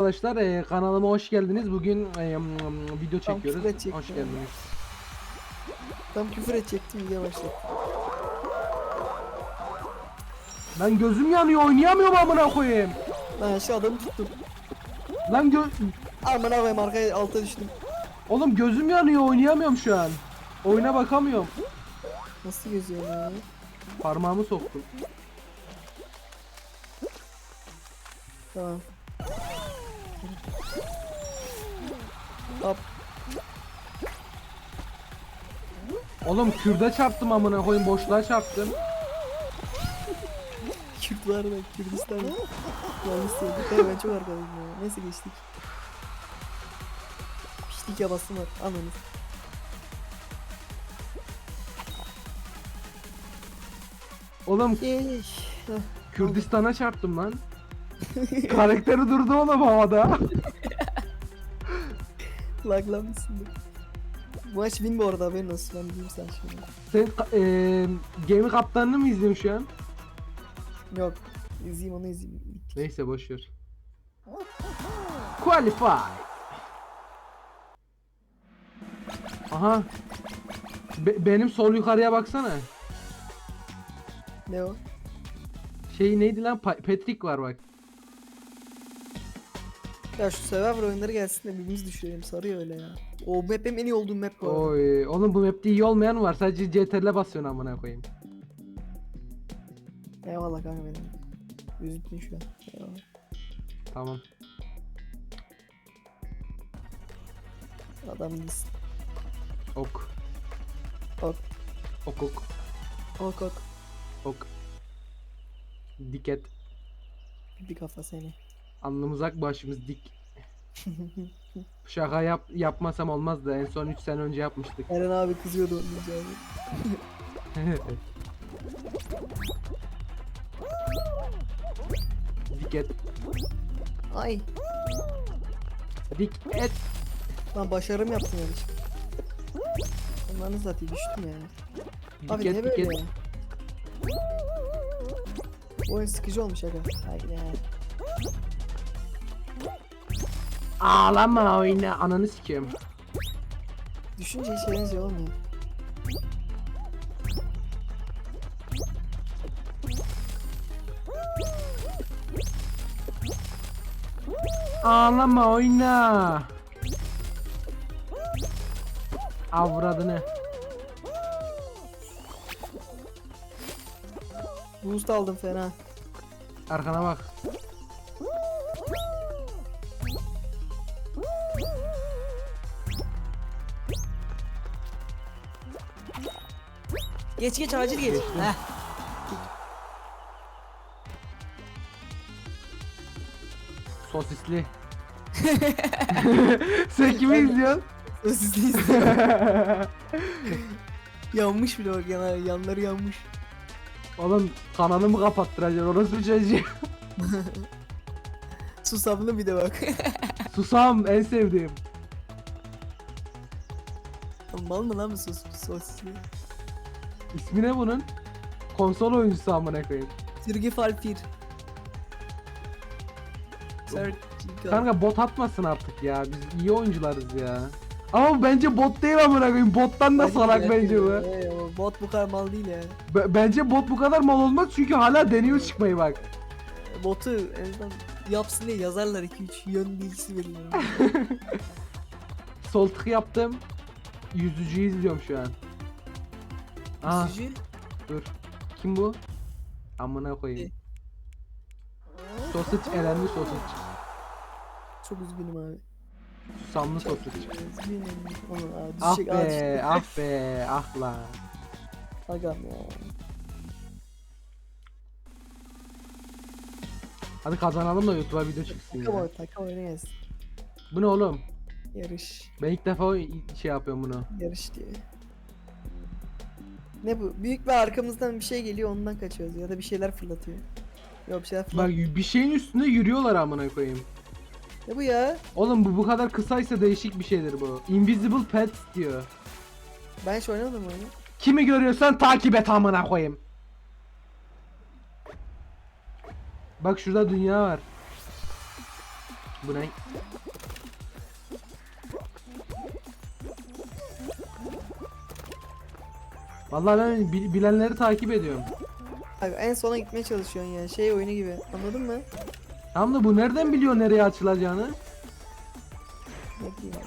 Arkadaşlar e, kanalıma hoş geldiniz. Bugün e, video Tam çekiyoruz. edecektim. Hoş geldiniz. Tam küfür edecektim video başladı. Lan gözüm yanıyor oynayamıyorum amına koyayım. Ben şu adamı tuttum. Lan gö Aman koyayım arkaya alta düştüm. Oğlum gözüm yanıyor oynayamıyorum şu an. Oyuna bakamıyorum. Nasıl gözüyor ya? Parmağımı soktum. Tamam. Hop. Oğlum kürde çarptım amına koyayım boşluğa çarptım. Kürt var da Kürdistan. Yanlış söyledik. Hayır ben çok arkadayım ya. Neyse geçtik. Piştik yabası var. Anladınız. Oğlum Yeş. Kürdistan'a çarptım lan. Karakteri durdu oğlum havada. Laglanmışsındır. Bu maç win bu arada haberin olsun. Ben diyeyim sen şimdi. Sen ka- e, gemi kaptanını mı izliyorsun şu an? Yok. İzleyeyim onu izleyeyim. Neyse boş ver. Qualify. Aha. Be- benim sol yukarıya baksana. Ne o? Şey neydi lan? Pa- Patrick var bak. Ya şu Survivor oyunları gelsin de birbirimizi düşürelim. Sarıyor öyle ya. O map benim en iyi olduğum map bu arada. Oy, oğlum bu map'te iyi olmayan var. Sadece CTRL'e basıyorsun amına koyayım. Eyvallah kanka benim. Üzüldün şu an. Eyvallah. Tamam. Adam değilsin. Ok. Ok. Ok ok. Ok ok. Ok. Diket. Bir kafa seni. Alnımız ak başımız dik. Şaka yap yapmasam olmazdı. En son 3 sene önce yapmıştık. Eren abi kızıyordu onun abi. Diket. Ay. Diket. Lan başarım yaptın yani. Onları zaten düştüm ya. Abi Diket ne böyle diket. ya? Oyun sıkıcı olmuş aga. Haydi ya. Ağlama oyna ananı sikiyorum. Düşünce hiç eğlenceli olmuyor. Ağlama oyna. Avradını. Boost aldım fena. Arkana bak. Geç geç acil geç. Heh. Sosisli. Sen kimi izliyorsun? Sosisliyiz. yanmış bile bak yanar, yanları yanmış. Oğlum kanalımı kapattıracaksın orası bir çocuğu. Susamlı bir de bak. Susam en sevdiğim. Mal mı lan bu sos sosisli? İsmi ne bunun? Konsol oyuncusu amına koyayım. Sürgü. Surgical. Kanka bot atmasın artık ya. Biz iyi oyuncularız ya. Ama bence bot değil amına koyayım. Bottan da salak bence bu. Ee, bot bu kadar mal değil ya. Be- bence bot bu kadar mal olmaz çünkü hala deniyor çıkmayı bak. Botu en azından yapsın diye yazarlar 2-3 yön bilgisi verirler. Sol tık yaptım. Yüzücüyü izliyorum şu an. Aa Üzücü. dur. Kim bu? Amına koyayım. Sosage elendi sosage. Çok üzgünüm abi. Susamlı sosage. Üzgünüm. Onu abi Ah düşecek be, ah be, ah lan. Agam ya. Hadi kazanalım da YouTube'a video çıksın Takım ya. oyunu, takım oyunu gelsin. Bu ne oğlum? Yarış. Ben ilk defa şey yapıyorum bunu. Yarış diye. Ne bu? Büyük bir arkamızdan bir şey geliyor ondan kaçıyoruz ya da bir şeyler fırlatıyor. Yok bir şeyler Bak fırlatıyor. bir şeyin üstünde yürüyorlar amına koyayım. Ne bu ya? Oğlum bu bu kadar kısaysa değişik bir şeydir bu. Invisible Pets diyor. Ben hiç oynamadım oyunu. Kimi görüyorsan takip et amına koyayım. Bak şurada dünya var. Bu ne? Vallahi ben bil- bilenleri takip ediyorum. Abi en sona gitmeye çalışıyorsun ya. Şey oyunu gibi. Anladın mı? Tamam da bu nereden biliyor nereye açılacağını? Ne bileyim abi.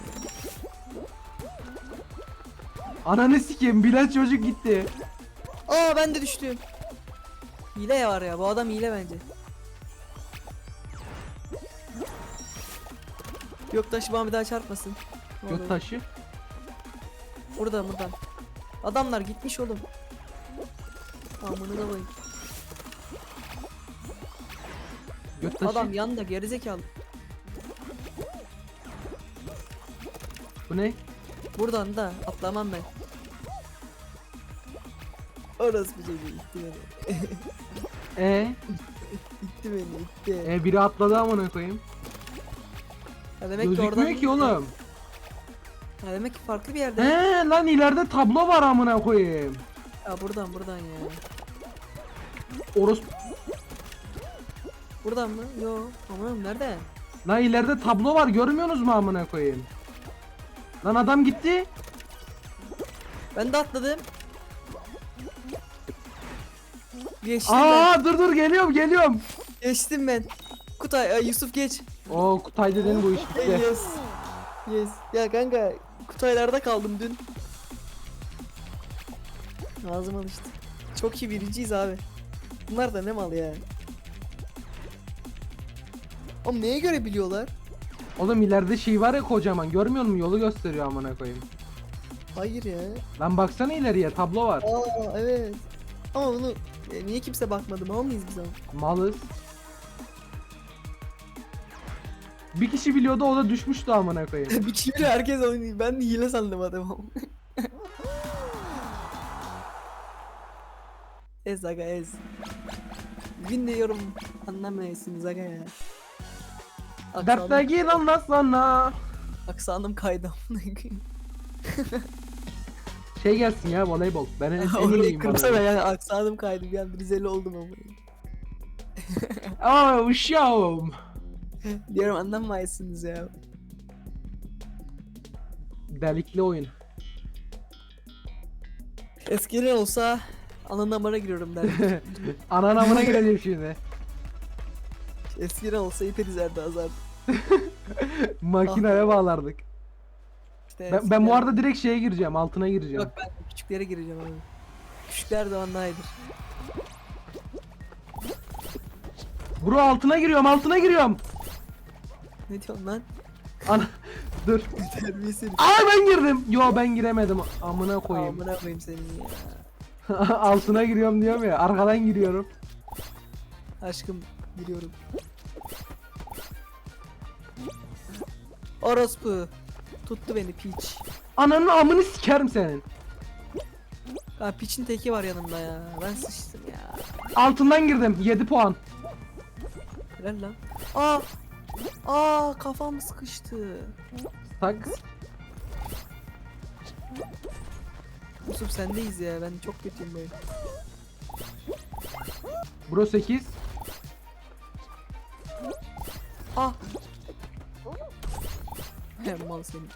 Ananı sikeyim bilen çocuk gitti. Aa ben de düştüm. Hile var ya. Bu adam hile bence. Göktaş bana bir daha çarpmasın. Ne taşı. Burada buradan. Adamlar gitmiş oğlum. Amına da koyayım. Göt taşı. Adam yanında gerizekalı. Bu ne? Buradan da atlamam ben. Orası bir şey değil. İtti beni. E, İtti beni. itti. e biri atladı amına koyayım. Ya demek ki Gözükmüyor oradan ki oğlum. Ya demek ki farklı bir yerde. He lan ileride tablo var amına koyayım. Ya buradan buradan ya. Orospu. Buradan mı? Yo. Aman nerede? Lan ileride tablo var görmüyorsunuz mu amına koyayım? Lan adam gitti. Ben de atladım. Geçtim ben. Aa dur dur geliyorum geliyorum. Geçtim ben. Kutay, ay Yusuf geç. O Kutay dedin bu iş bitti. Yes. Yes. Ya kanka Kutaylarda kaldım dün. Ağzım alıştı. Çok iyi birinciyiz abi. Bunlar da ne mal ya. Oğlum neye göre biliyorlar? Oğlum ileride şey var ya kocaman görmüyor musun yolu gösteriyor amına koyayım. Hayır ya. Lan baksana ileriye tablo var. Aa evet. Ama bunu e, niye kimse bakmadı? Mal mıyız biz ama? Malız. Bir kişi biliyordu o da düşmüştü amına koyayım. bir kişi bile herkes oynuyor. Ben de hile sandım adamı. ez aga ez. Win diyorum anlamıyorsunuz aga ya. Aksanım, Dertteki lan sana. aksanım kaydı amına koyayım. Şey gelsin ya voleybol. Ben en, en Orayı iyiyim kırsana voleybol. yani aksanım kaydı bir an Rizeli oldum ama. Aa uşağım. Diyorum anlamıyorsunuz ya. Delikli oyun. Eskiden olsa ana namara giriyorum derdim. Anan amına gireceğim şimdi. Eskiden olsa ipe dizerdi azar. Makineye bağlardık. İşte Ben, ben bu eskiden- arada direkt şeye gireceğim, altına gireceğim. Yok ben küçüklere gireceğim abi. Küçükler de ondan iyidir. Bro altına giriyorum, altına giriyorum. Ne diyorsun lan? Ana dur. Terbiyesiz. Aa ben girdim. Yo ben giremedim. Amına koyayım. Amına koyayım senin ya. altına giriyorum diyorum ya. Arkadan giriyorum. Aşkım giriyorum. Orospu. Tuttu beni piç. Ananın amını sikerim senin. Ha piçin teki var yanımda ya. Ben sıçtım ya. Altından girdim. 7 puan. Helal lan. Aa. Aa kafam sıkıştı. Tak. Yusuf sendeyiz ya. Ben çok kötüyüm böyle. Bro 8. Ah. Hem mal senin.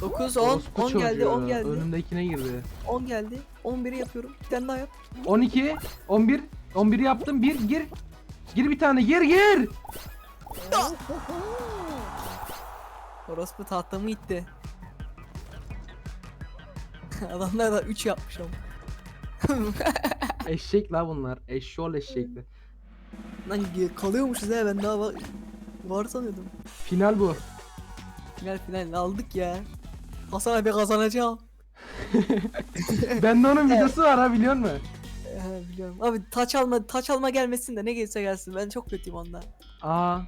9 10 Orospu 10 geldi çocuğu. 10 geldi. Önümdekine girdi. 10 geldi. 11'i yapıyorum. Bir tane daha yap. 12. 11. 11 yaptım. 1 gir. Gir bir tane. Gir gir. Orospu tahtamı itti. Adamlar da 3 yapmış ama. Eşek la bunlar. Eşşoğlu eşekli. Lan kalıyormuşuz he ben daha var, var sanıyordum. Final bu. Final final aldık ya. Hasan abi kazanacağım. Bende onun videosu var ha biliyor musun? Ee, biliyorum. Abi taç alma taç alma gelmesin de ne gelirse gelsin. Ben çok kötüyüm onda. Aa.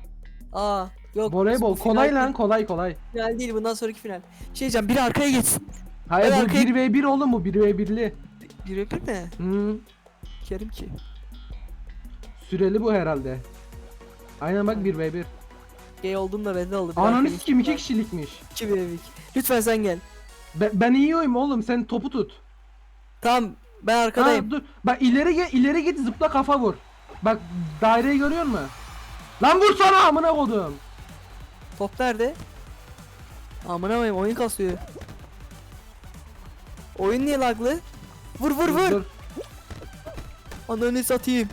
Aa yok. Voleybol bu final kolay değil. lan kolay kolay. Final değil bundan sonraki final. Şey diyeceğim biri arkaya geçsin. Hayır Ben bu arkaya- 1v1 oğlum bu 1v1'li. Biri bir mi? Hı. Kerim ki. Süreli bu herhalde. Aynen bak 1v1. Gay oldum da bende oldu. Bir Ananı sikim iki var. kişilikmiş. 2 bir evik. Lütfen sen gel. Ben, ben iyi oyum oğlum sen topu tut. Tamam ben Ha, arkadayım. dur. Bak ileri git ileri git zıpla kafa vur. Bak daireyi görüyor musun? Lan vursana amına kodum. Top nerede? Amına koyayım oyun kasıyor. Oyun niye laglı? Vur vur vur. Ananı satayım.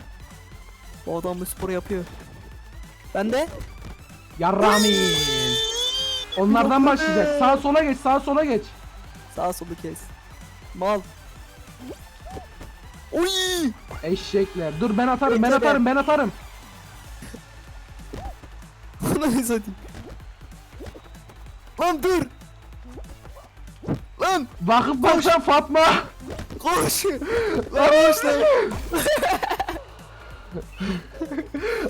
Bu adam bu sporu yapıyor. Ben de Yarramin. Onlardan başlayacak. Sağa sola geç, sağa sola geç. sağa solu kes. Mal. Oy! Eşekler. Dur ben atarım, ben atarım, ben atarım. Ananı satayım. Lan dur. Lan Bakıp bakacağım Fatma. koş. Lan koş lan.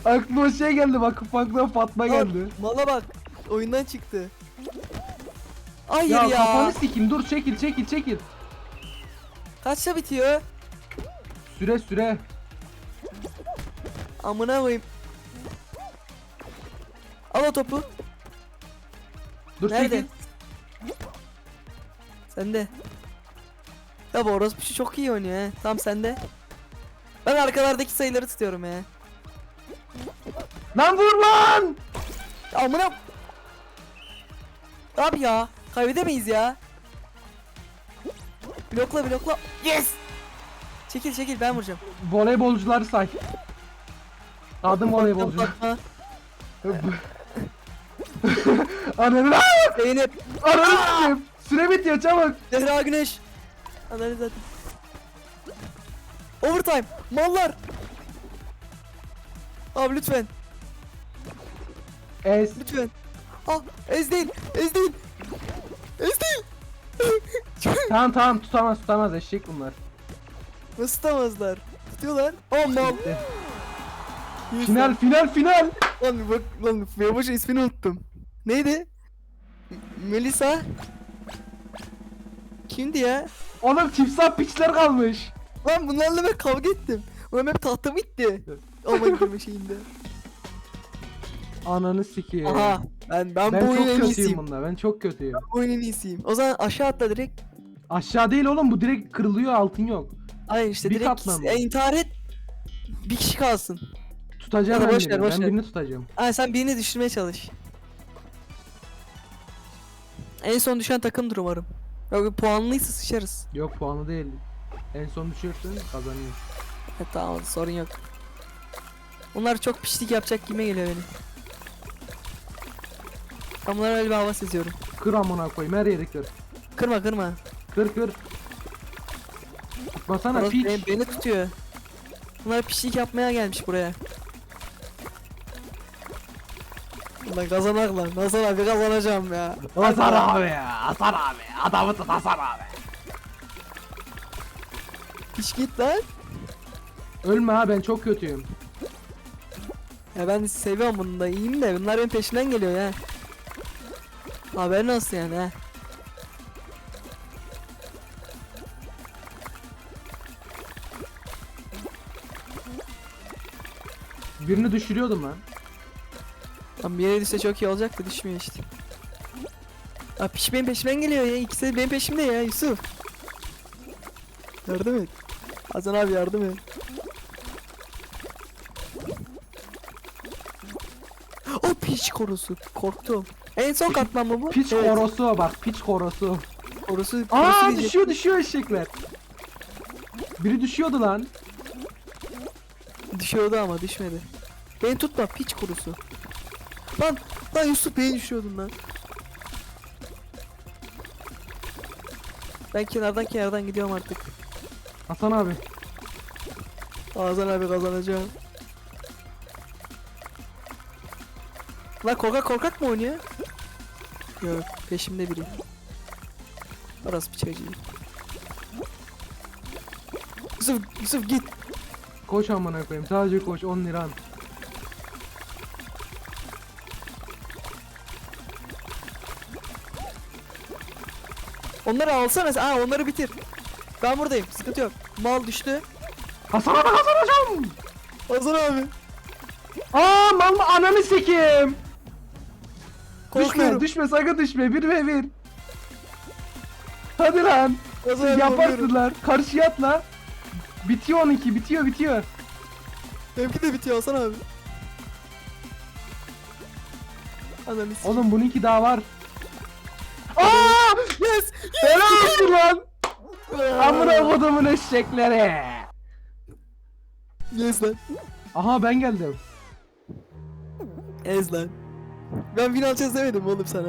Aklıma şey geldi bakıp bakma Fatma Lan, geldi. Mala bak. Oyundan çıktı. Hayır Ya, ya. kafanı sikeyim dur çekil çekil çekil. Kaçta bitiyor? Süre süre. Amına koyayım. O topu. Dur Nerede? çekil. Sende. Ya bu orospu şu çok iyi oynuyor he. Tamam sende. Ben arkalardaki sayıları tutuyorum ya. Lan vur lan. Amına. Abi ya. Kaybedemeyiz ya. Blokla blokla. Yes. Çekil çekil ben vuracağım. Voleybolcuları say. Adım voleybolcu. Bakma. Ananı Zeynep. Ananı sikeyim. Süre bitiyor çabuk. Zehra Güneş. Analiz zaten. Overtime. Mallar. Abi lütfen. Ez. Lütfen. Ah ez değil. Ez değil. Ez değil. Tamam tamam tutamaz tutamaz eşek bunlar. Nasıl tutamazlar? Tutuyorlar. Oh mal. Final final final. Lan bak lan yavaş ismini unuttum. Neydi? M- Melisa. Kimdi ya? Oğlum timsah piçler kalmış. Lan bunlarla ben kavga ettim. Ulan hep tahtam gitti. Aman girme şeyinde. Ananı sikeyim. Aha ben ben, Ben bu oyunun çok en kötüyüm iyisiyim. bunda. Ben çok kötüyüm. Bu oyunun en iyisiyim. O zaman aşağı atla direkt. Aşağı değil oğlum bu direkt kırılıyor altın yok. Hayır işte Bir direkt katman mı? e, intihar et. Bir kişi kalsın. Tutacağım Ya da ben boş ver, birini. boş Ben ver. birini tutacağım. Ay sen birini düşürmeye çalış. En son düşen takımdır umarım. Yok puanlıysa sıçarız. Yok puanı değil. En son düşüyorsun kazanıyor. Evet tamam sorun yok. Bunlar çok pişlik yapacak gibi geliyor benim. Ben bunlara öyle bir hava seziyorum. Kır amına koyayım her yeri kır. Kırma kırma. Kır kır. Tutmasana Orası piç. beni, beni tutuyor. Bunlar pişlik yapmaya gelmiş buraya. Ulan kazanak lan. Hasan abi kazanacağım ya. Hasan abi ya. Hasan abi. Adamı tut Hasan abi. Piş git lan. Ölme ha ben çok kötüyüm. Ya ben seviyorum bunu da iyiyim de bunlar benim peşimden geliyor ya. Haberin olsun yani ha. Birini düşürüyordum lan. Lan bir yere düşse çok iyi olacak da düşmüyor işte. Aa piş benim peşimden geliyor ya. İkisi de benim peşimde ya Yusuf. Yardım et. Hasan abi yardım et. O piç korusu. Korktum. En son katman mı bu? Piç Evet, korosu bak piç korosu. Korusu. Aa korusu diyecek. düşüyor düşüyor eşekler. Biri düşüyordu lan. Düşüyordu ama düşmedi. Beni tutma piç kurusu. Lan lan Yusuf beni düşüyordun lan. Ben kenardan kenardan gidiyorum artık. Hasan abi. Hasan abi kazanacağım. Lan korkak korkak mı oynuyor? Yok peşimde biri. Orası bir çocuğu. Yusuf, Yusuf git. Koş amına koyayım. Sadece koş 10 liran. Onları alsana sen. Aa onları bitir. Ben buradayım. Sıkıntı yok. Mal düştü. Hasan abi kazanacağım. Hasan abi. Aa mal mı ananı sikeyim. Düşme Korkuyorum. düşme sakın düşme 1 ve 1. Hadi lan. Hasan abi korkuyorum. Yaparsın lan. Karşıya atla. Bitiyor 12 bitiyor bitiyor. Benimki de bitiyor Hasan abi. Ananı s- Oğlum bununki daha var. Aa! Yes! Helal olsun lan. Amına kodumun eşekleri. Yes lan. Aha ben geldim. Ez lan. Ben win alacağız demedim mi oğlum sana.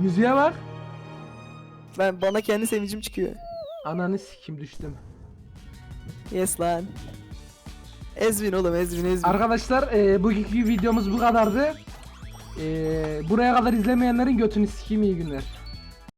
Müziğe bak. Ben bana kendi sevincim çıkıyor. Ananı sikim düştüm. Yes lan. Ezvin oğlum Ezvin Ezvin. Arkadaşlar e, bugünkü videomuz bu kadardı. E, buraya kadar izlemeyenlerin götünü sikeyim iyi günler.